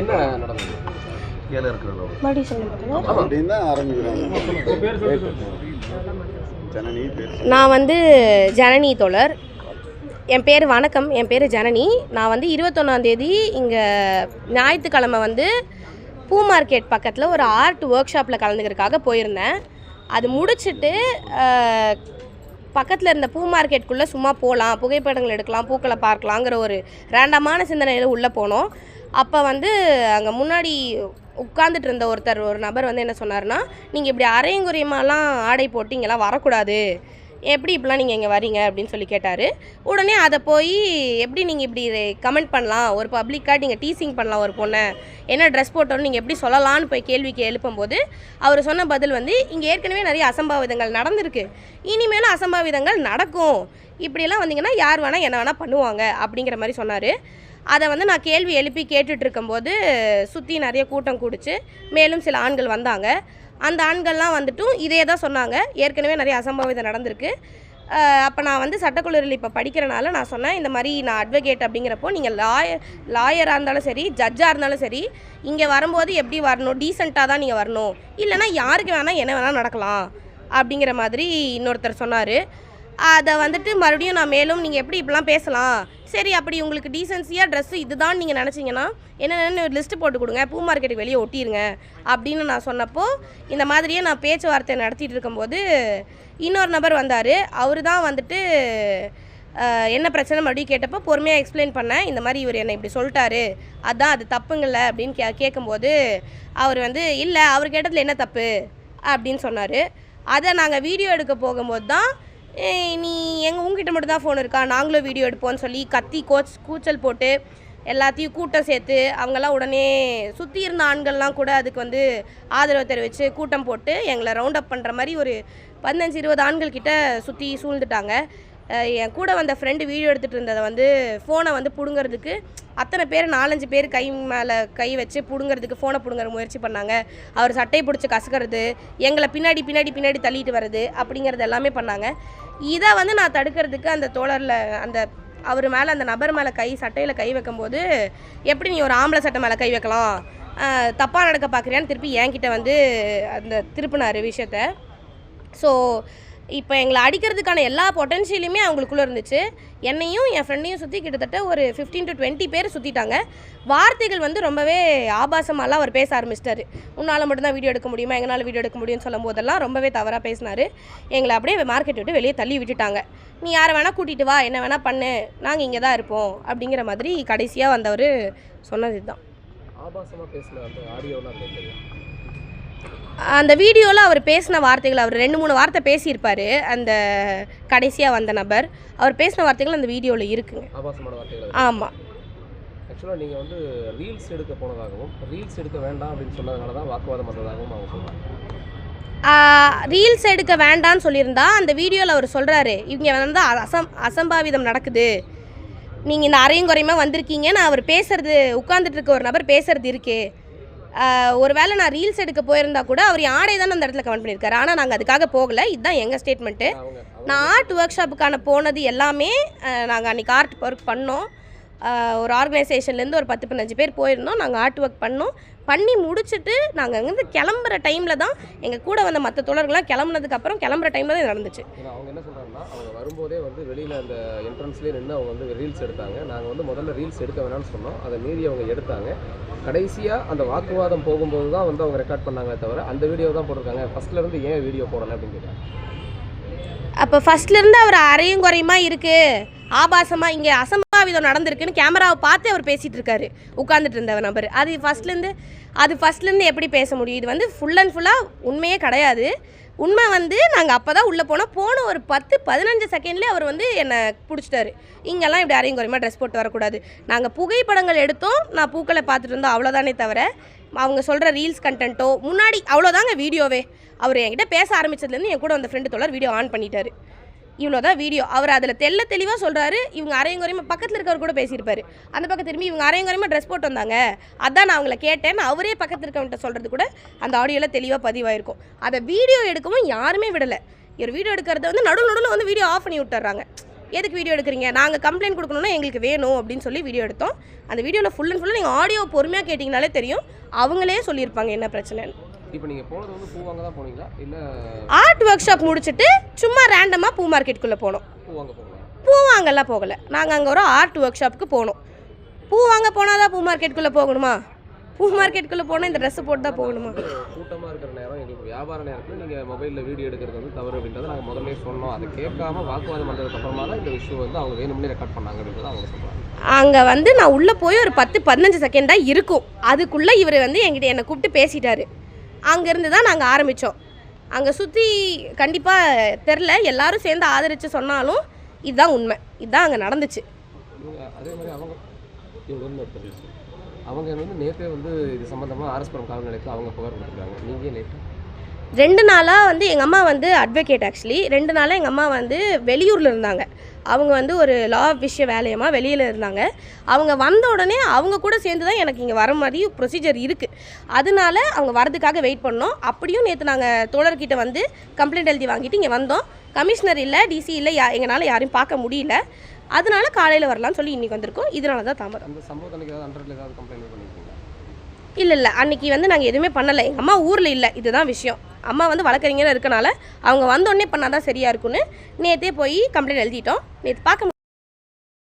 என்ன நடந்தது? கீழே இருக்கிறது அப்படின்னு தான் ஆரம்பிக்கிறாங்க நான் வந்து ஜனனி தோழர். என் பேர் வணக்கம் என் பேர் ஜனனி. நான் வந்து இருபத்தொன்னாந்தேதி இங்கே ஞாயிற்றுக்கிழமை வந்து பூ மார்க்கெட் பக்கத்தில் ஒரு ஆர்ட் ஒர்க் ஷாப்பில் கலந்துக்கிறதுக்காக போயிருந்தேன். அது முடிச்சுட்டு பக்கத்தில் இருந்த பூ மார்க்கெட்டுக்குள்ளே சும்மா போகலாம் புகைப்படங்கள் எடுக்கலாம் பூக்களை பார்க்கலாங்கிற ஒரு ரேண்டமான சிந்தனையில் உள்ளே போனோம். அப்போ வந்து அங்கே முன்னாடி உட்காந்துட்டு இருந்த ஒருத்தர் ஒரு நபர் வந்து என்ன சொன்னார்னா நீங்கள் இப்படி அரையும் குறையுமாலாம் ஆடை போட்டு இங்கெல்லாம் வரக்கூடாது. எப்படி இப்படிலாம் நீங்கள் இங்கே வரீங்க? அப்படின்னு சொல்லி கேட்டார். உடனே அதை போய் எப்படி நீங்கள் இப்படி கமெண்ட் பண்ணலாம்? ஒரு பப்ளிக்காக நீங்கள் டீசிங் பண்ணலாம் ஒரு பொண்ணை. என்ன ட்ரெஸ் போட்டோன்னு நீங்கள் எப்படி சொல்லலாம்னு போய் கேள்விக்கு எழுப்பும்போது அவர் சொன்ன பதில் வந்து இங்கே ஏற்கனவே நிறைய அசம்பாவிதங்கள் நடந்திருக்கு. இனிமேலும் அசம்பாவிதங்கள் நடக்கும். இப்படியெல்லாம் வந்தீங்கன்னா யார் வேணால் என்ன வேணால் பண்ணுவாங்க. அப்படிங்கிற மாதிரி சொன்னார். அதை வந்து நான் கேள்வி எழுப்பி கேட்டுட்டு இருக்கும்போது சுற்றி நிறைய கூட்டம் கூடிச்சு. மேலும் சில ஆண்கள் வந்தாங்க. அந்த ஆண்கள்லாம் வந்துட்டும் இதே தான் சொன்னாங்க. ஏற்கனவே நிறைய அசம்பாவிதம் நடந்திருக்கு. அப்போ நான் வந்து சட்டக்கல்லூரியில் இப்போ படிக்கிறனால நான் சொன்னேன் இந்த மாதிரி நான் அட்வொகேட் அப்படிங்கிறப்போ நீங்கள் லாயர் லாயராக இருந்தாலும் சரி ஜட்ஜாக இருந்தாலும் சரி இங்கே வரும்போது எப்படி வரணும்? டீசெண்டாக தான் நீங்கள் வரணும். இல்லைன்னா யாருக்கு வேணால் என்ன வேணால் நடக்கலாம் அப்படிங்கிற மாதிரி இன்னொருத்தர் சொன்னார். அதை வந்துட்டு மறுபடியும் நான் மேலும் நீங்கள் எப்படி இப்படிலாம் பேசலாம்? சரி அப்படி உங்களுக்கு டீசென்சியாக ட்ரெஸ்ஸு இதுதான் நீங்கள் நினச்சிங்கன்னா என்னென்னு லிஸ்ட்டு போட்டு கொடுங்க. பூ மார்க்கெட்டுக்கு வெளியே ஒட்டிடுங்க அப்படின்னு நான் சொன்னப்போ இந்த மாதிரியே நான் பேச்சுவார்த்தை நடத்திட்டு இருக்கும்போது இன்னொரு நபர் வந்தார். அவர் தான் வந்துட்டு என்ன பிரச்சனை மறுபடியும் கேட்டப்போ பொறுமையாக எக்ஸ்பிளைன் பண்ணேன். இந்த மாதிரி இவர் என்னை இப்படி சொல்லிட்டாரு. அதான் அது தப்புங்கள்ல அப்படின்னு கே கேட்கும்போது அவர் வந்து இல்லை அவர் கேட்டதில் என்ன தப்பு? அப்படின்னு சொன்னார். அதை நாங்கள் வீடியோ எடுக்க போகும்போது தான் நீ எங்கள் உங்ககிட்ட மட்டும் தான் ஃபோன் இருக்கா? நாங்களும் வீடியோ எடுப்போம்னு சொல்லி கத்தி கோச் கூச்சல் போட்டு எல்லாத்தையும் கூட்டம் சேர்த்து அவங்கெல்லாம் உடனே சுற்றி இருந்த ஆண்கள்லாம் கூட அதுக்கு வந்து ஆதரவு தெரிவித்து கூட்டம் போட்டு எங்களை ரவுண்ட் அப் பண்ணுற மாதிரி ஒரு பதினஞ்சு இருபது ஆண்கள் கிட்ட சுற்றி சூழ்ந்துட்டாங்க என் கூட வந்த ஃப்ரெண்டு வீடியோ எடுத்துகிட்டு இருந்ததை வந்து ஃபோனை வந்து பிடுங்கிறதுக்கு அத்தனை பேர் நாலஞ்சு பேர் கை மேலே கை வச்சு பிடுங்கிறதுக்கு ஃபோனை பிடுங்குற முயற்சி பண்ணாங்க. அவர் சட்டையை பிடிச்சி கசக்கிறது எங்களை பின்னாடி பின்னாடி பின்னாடி தள்ளிட்டு வர்றது அப்படிங்கிறது எல்லாமே பண்ணாங்க. இதை வந்து நான் தடுக்கிறதுக்கு அந்த தோழரில் அந்த அவர் மேலே அந்த நபர் மேலே கை சட்டையில் கை வைக்கும்போது எப்படி நீ ஒரு ஆம்பளை சட்டை மேலே கை வைக்கலாம்? தப்பாக நடக்க பார்க்குறியான்னு திருப்பி என்கிட்ட வந்து அந்த திருப்பினார் விஷயத்த. ஸோ இப்போ எங்களை அடிக்கிறதுக்கான எல்லா பொட்டன்ஷியலுமே அவங்களுக்குள்ளே இருந்துச்சு. என்னையும் என் ஃப்ரெண்டையும் சுற்றி கிட்டத்தட்ட ஒரு 15 டு டுவெண்ட்டி பேர் சுற்றிட்டாங்க வார்த்தைகள் வந்து ரொம்பவே ஆபாசமாலாம் அவர் பேச ஆரம்பிச்சிட்டாரு. உன்னால் மட்டும்தான் வீடியோ எடுக்க முடியுமா? எங்களால் வீடியோ எடுக்க முடியும்னு சொல்லும் போதெல்லாம் ரொம்பவே தவறாக பேசினார். எங்களை அப்படியே மார்க்கெட் விட்டு வெளியே தள்ளி விட்டுட்டாங்க. நீ யாரை வேணால் கூட்டிகிட்டு வா என்ன வேணால் பண்ணு. நாங்கள் இங்கே தான் இருப்போம். அப்படிங்கிற மாதிரி கடைசியாக வந்தவர் சொன்னது இதுதான் ஆபாசமாக பேசின அந்த ஆடியோலாம் அந்த வீடியோவில் அவர் பேசின வார்த்தைகள் அவர் ரெண்டு மூணு வார்த்தை பேசியிருப்பார் அந்த கடைசியாக வந்த நபர். அவர் பேசின வார்த்தைகள் அந்த வீடியோவில் இருக்குங்க. ஆமாம் ஆக்சுவலாக நீங்கள் வந்து ரீல்ஸ் எடுக்க போனதாகவும் ரீல்ஸ் எடுக்க வேண்டாம் அப்படின்னு சொன்னதுனால தான் வாக்குவாதம் வந்ததாகவும் அவங்க சொல்கிறாங்க ரீல்ஸ் எடுக்க வேண்டாம்னு சொல்லியிருந்தா அந்த வீடியோவில் அவர் சொல்கிறாரு இவங்க வந்து அசம் அசம்பாவிதம் நடக்குது. நீங்கள் இந்த அரையும் குறையுமா வந்திருக்கீங்கன்னு அவர் பேசுறது உட்காந்துட்டு இருக்க ஒரு நபர் பேசுறது இருக்கே. ஆஹ் ஒருவேளை நான் ரீல்ஸ் எடுக்க போயிருந்தா கூட அவர் ஆடை தானே அந்த இடத்துல கமெண்ட் பண்ணியிருக்காரு. ஆனால் நாங்கள் அதுக்காக போகலை. இதுதான் எங்கள் ஸ்டேட்மெண்ட்டு நான் ஆர்ட் ஒர்க் ஷாப்புக்கான போனது எல்லாமே நாங்கள் அன்றைக்கி ஆர்ட் ஒர்க் பண்ணோம். ஒரு ஆர்கனைசேஷன்லேருந்து ஒரு பத்து பதினஞ்சு பேர் போயிருந்தோம். நாங்கள் ஆர்ட் ஒர்க் பண்ணோம். பண்ணி முடிச்சுட்டு நாங்கள் அங்கேருந்து கிளம்புற டைமில் தான் எங்கள் கூட வந்த மற்ற தோழர்கள்லாம் கிளம்புனதுக்கப்புறம் கிளம்புற டைமில் தான் நடந்துச்சு. அவங்க என்ன சொல்கிறாங்கன்னா அவங்க வரும்போதே வந்து வெளியில் அந்த என்ட்ரன்ஸ்லேயே நின்று அவங்க வந்து ரீல்ஸ் எடுத்தாங்க. நாங்கள் வந்து முதல்ல ரீல்ஸ் எடுக்க வேணாம்னு சொன்னோம். அதை மீறி அவங்க எடுத்தாங்க. கடைசியாக அந்த வாக்குவாதம் போகும்போது தான் வந்து அவங்க ரெக்கார்ட் பண்ணாங்களே தவிர அந்த வீடியோ தான் போட்டிருக்காங்க. ஃபர்ஸ்ட்லேருந்து ஏன் வீடியோ போடலை அப்படின்னு கேட்குறாங்க அப்போ ஃபஸ்ட்லேருந்து அவர் அரையும் குறையுமா இருக்குது ஆபாசமாக இங்கே அசம்பாவிதம் நடந்திருக்குன்னு கேமராவை பார்த்து அவர் பேசிகிட்டு இருக்காரு. உட்காந்துட்டு இருந்தவர் நபர். அது ஃபஸ்ட்லேருந்து அது ஃபஸ்ட்லேருந்து எப்படி பேச முடியும்? இது வந்து ஃபுல் அண்ட் ஃபுல்லாக உண்மையே கிடையாது. உண்மை வந்து நாங்கள் அப்போ தான் உள்ளே போனோம். போன ஒரு பத்து பதினஞ்சு செகண்ட்லேயே அவர் வந்து என்னை பிடிச்சிட்டாரு. இங்கெல்லாம் இப்படி அரையும் குறையுமா? ட்ரெஸ் போட்டு வரக்கூடாது. நாங்கள் புகைப்படங்கள் எடுத்தோம். நான் பூக்களை பார்த்துட்டு இருந்தோம். அவ்வளோதானே தவிர அவங்க சொல்கிற ரீல்ஸ் கண்டென்ட்டோ முன்னாடி அவ்வளோதாங்க வீடியோவே. அவர் என்கிட்ட பேச ஆரம்பிச்சதுலேருந்து என் கூட அந்த ஃப்ரெண்டு தொடர் வீடியோ ஆன் பண்ணிட்டாரு. இவ்வளோதான் வீடியோ அவர் அதில் தெள்ள தெளிவாக சொல்கிறாரு இவங்க அரையங்குறையுமா பக்கத்தில் இருக்கவர் கூட பேசியிருப்பார். அந்த பக்கம் திரும்பி இவங்க அரையங்குறையுமா ட்ரெஸ் போட்டு வந்தாங்க. அதான் நான் அவங்கள கேட்டேன் அவரே பக்கத்தில் இருக்கவன்ட்ட சொல்கிறது கூட அந்த ஆடியோவில் தெளிவாக பதிவாயிருக்கும். அதை வீடியோ எடுக்கவும் யாருமே விடலை. இவர் வீடியோ எடுக்கிறத வந்து நடுவில் நடுவில் வந்து வீடியோ ஆஃப் பண்ணி விட்டுறாங்க. எதுக்கு வீடியோ எடுக்கிறீங்க? நாங்கள் கம்ப்ளைண்ட் கொடுக்கணும்னா எங்களுக்கு வேணும் அப்படின்னு சொல்லி வீடியோ எடுத்தோம். அந்த வீடியோவில் ஃபுல் அண்ட் ஃபுல்லாக நீங்கள் ஆடியோ பொறுமையாக கேட்டிங்கனாலே தெரியும். அவங்களே சொல்லியிருப்பாங்க என்ன பிரச்சனைன்னு. இப்போ நீங்கள் போனது வந்து பூ வாங்க தான் போனீங்களா? இல்லை ஆர்ட் ஒர்க் ஷாப் முடிச்சுட்டு சும்மா ரேண்டமாக பூ மார்க்கெட்டுக்குள்ளே போனோம். பூ வாங்க போகலாம் பூ வாங்கலாம் போகலை. நாங்கள் அங்கே ஒரு ஆர்ட் ஒர்க் ஷாப்புக்கு போனோம். பூ வாங்க போனால் தான் பூ மார்க்கெட்டுக்குள்ளே போகணுமா? பூ மார்க்கெட்டுக்குள்ளே போனால் இந்த ட்ரெஸ்ஸு போட்டு தான் போகணுமா? கூட்டமாக இருக்கிற நேரம் எங்களுக்கு வியாபார நேரத்தில் நீங்கள் மொபைலில் வீடியோ எடுக்கிறது வந்து தவறு அப்படின்றத நாங்கள் முதல்ல சொன்னோம். அதை கேட்காம வாக்குவாதம் பண்ணுறதுக்கு அப்புறமா தான் இந்த விஷயம் வந்து அவங்க வேணும்னே ரெக்கார்ட் பண்ணாங்க அப்படின்றத அவங்க சொல்கிறாங்க அங்கே வந்து நான் உள்ளே போய் ஒரு பத்து பதினஞ்சு செகண்ட் தான் இருக்கும். அதுக்குள்ளே இவர் வந்து என்கிட்ட என்னை கூப்பிட்டு பேசிட்டாரு. அங்கேருந்து தான் நாங்கள் ஆரம்பித்தோம் அங்கே சுற்றி கண்டிப்பாக தெரில. எல்லாரும் சேர்ந்து ஆதரித்து சொன்னாலும் இதுதான் உண்மை. இதுதான் அங்கே நடந்துச்சு. அதே மாதிரி அவங்க வந்து. அவங்க நேற்றே வந்து இது சம்மந்தமாக ஆர்எஸ்புரம் காவல் நிலையத்தில் அவங்க புகார் கொடுத்துருக்காங்க. நீங்கள் லேட்டு ரெண்டு நாளாக வந்து எங்கள் அம்மா வந்து அட்வொகேட் ஆக்சுவலி ரெண்டு நாளாக எங்கள் அம்மா வந்து வெளியூரில் இருந்தாங்க. அவங்க வந்து ஒரு லா விஷய வேலையமாக வெளியில் இருந்தாங்க. அவங்க வந்த உடனே அவங்க கூட சேர்ந்து தான் எனக்கு இங்கே வர மாதிரி ப்ரொசீஜர் இருக்குது அதனால அவங்க வரதுக்காக வெயிட் பண்ணோம். அப்படியும் நேற்று நாங்கள் தோழர்கிட்ட வந்து கம்ப்ளைண்ட் எழுதி வாங்கிட்டு இங்கே வந்தோம். கமிஷனர் இல்லை டிசி இல்லை யா எங்களால் யாரையும் பார்க்க முடியல. அதனால காலையில் வரலாம்னு சொல்லி இன்றைக்கி வந்திருக்கோம். இதனால தான் தாமதம். அந்த இல்லை இல்லை. அன்னைக்கு வந்து நாங்கள் எதுவுமே பண்ணலை. எங்கள் அம்மா ஊரில் இல்லை. இதுதான் விஷயம். அம்மா வந்து வழக்கறிஞராக இருக்கனால அவங்க வந்தோடனே பண்ணால் தான் சரியாக இருக்கும்னு நேற்றே போய் கம்ப்ளைண்ட் எழுதிட்டோம். நேற்று பார்க்க